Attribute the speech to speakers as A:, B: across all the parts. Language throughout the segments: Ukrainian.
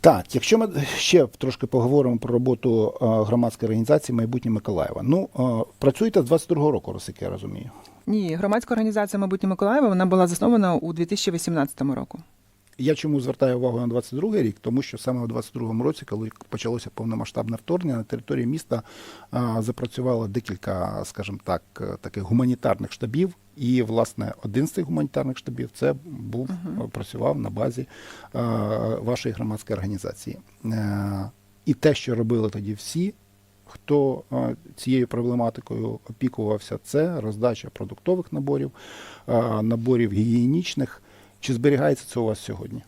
A: Так, якщо ми ще трошки поговоримо про роботу е, громадської організації майбутнє Миколаєва. Ну, е, працюєте з 22-го року, наскільки я розумію.
B: Ні, громадська організація майбутнє Миколаєва вона була заснована у 2018 року.
A: Я чому звертаю увагу на 22-й рік, тому що саме у 22-му році, коли почалося повномасштабне вторгнення, на території міста а, запрацювало декілька, скажімо так, е, таких гуманітарних штабів. І, власне, один з цих гуманітарних штабів це був е, працював на базі е, вашої громадської організації. Е, і те, що робили тоді всі, хто цією проблематикою опікувався, це роздача продуктових наборів, наборів гігієнічних. Чи зберігається це у вас сьогодні?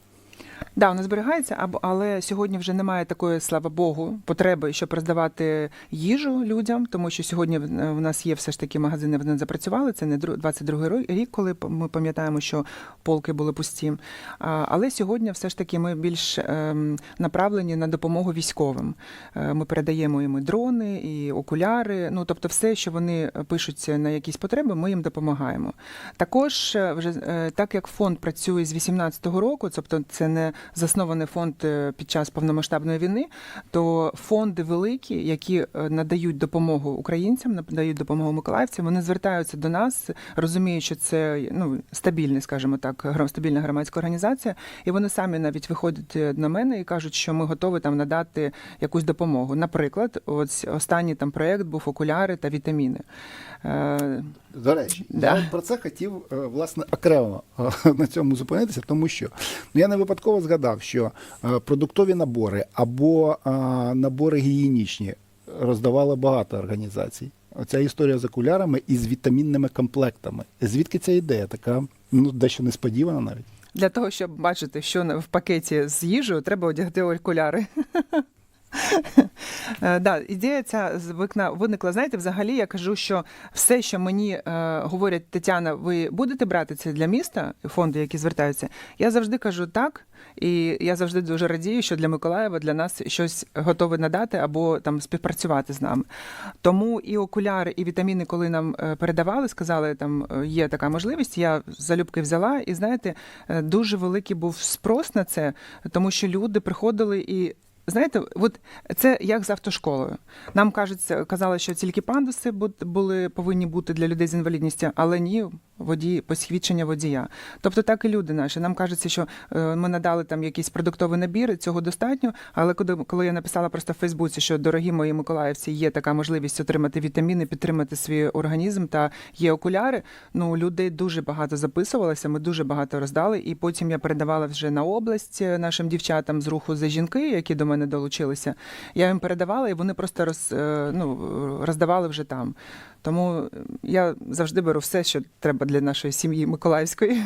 B: Да, воно зберігається, або але сьогодні вже немає такої, слава Богу, потреби, щоб роздавати їжу людям, тому що сьогодні в в нас є все ж таки магазини, вони запрацювали. Це не дру- 22-й рік, коли ми пам'ятаємо, що полки були пусті. Але сьогодні все ж таки ми більш ем, направлені на допомогу військовим. Е, Ми передаємо їм і дрони, і окуляри. Ну тобто, все, що вони пишуть на якісь потреби, ми їм допомагаємо. Також е, вже е, так як фонд працює з 18-го року, тобто це не заснований фонд е, під час повномасштабної війни, то фонди великі, які е, надають допомогу українцям, надають допомогу миколаївцям, вони звертаються до нас, розуміють, що це ну стабільний, скажімо так, стабільна громадська організація, і вони самі навіть виходять е, на мене і кажуть, що ми готові там надати якусь допомогу. Наприклад, ось останній там проект був окуляри та вітаміни.
A: До речі,
B: Да.
A: я про це хотів е, власне окремо е, на цьому зупинитися, тому що ну, я не випадково згадав, що е, продуктові набори або набори гігієнічні роздавало багато організацій. Оця історія з окулярами і з вітамінними комплектами. Звідки ця ідея? Така ну дещо несподівана навіть.
B: Для того, щоб бачити, що в пакеті з їжею, треба одягти окуляри. Е, Да, ідея ця звикна виникла. Знаєте, взагалі я кажу, що все, що мені е, говорять Тетяна, ви будете брати це для міста, фонди, які звертаються. Я завжди кажу так, і я завжди дуже радію, що для Миколаєва для нас щось готове надати або там співпрацювати з нами. Тому і окуляри, і вітаміни, коли нам е, передавали, сказали, там е, є така можливість. Я залюбки взяла, і знаєте, дуже великий був спрос на це, тому що люди приходили і. Знаєте, от це як з автошколою. Нам кажеться, казали, що тільки пандуси були повинні бути для людей з інвалідністю, але ні, водій, посвідчення водія. Тобто так і люди наші. Нам кажеться, що е, ми надали там якийсь продуктовий набір, цього достатньо. Але коли, коли я написала просто в Фейсбуці, що дорогі мої миколаївці, є така можливість отримати вітаміни, підтримати свій організм та є окуляри. Ну людей дуже багато записувалося. Ми дуже багато роздали. І потім я передавала вже на область е, нашим дівчатам з руху за жінки, які до мене долучилися. Я їм передавала, і вони просто роз, е, ну, роздавали вже там. Тому я завжди беру все, що треба для нашої сім'ї миколаївської.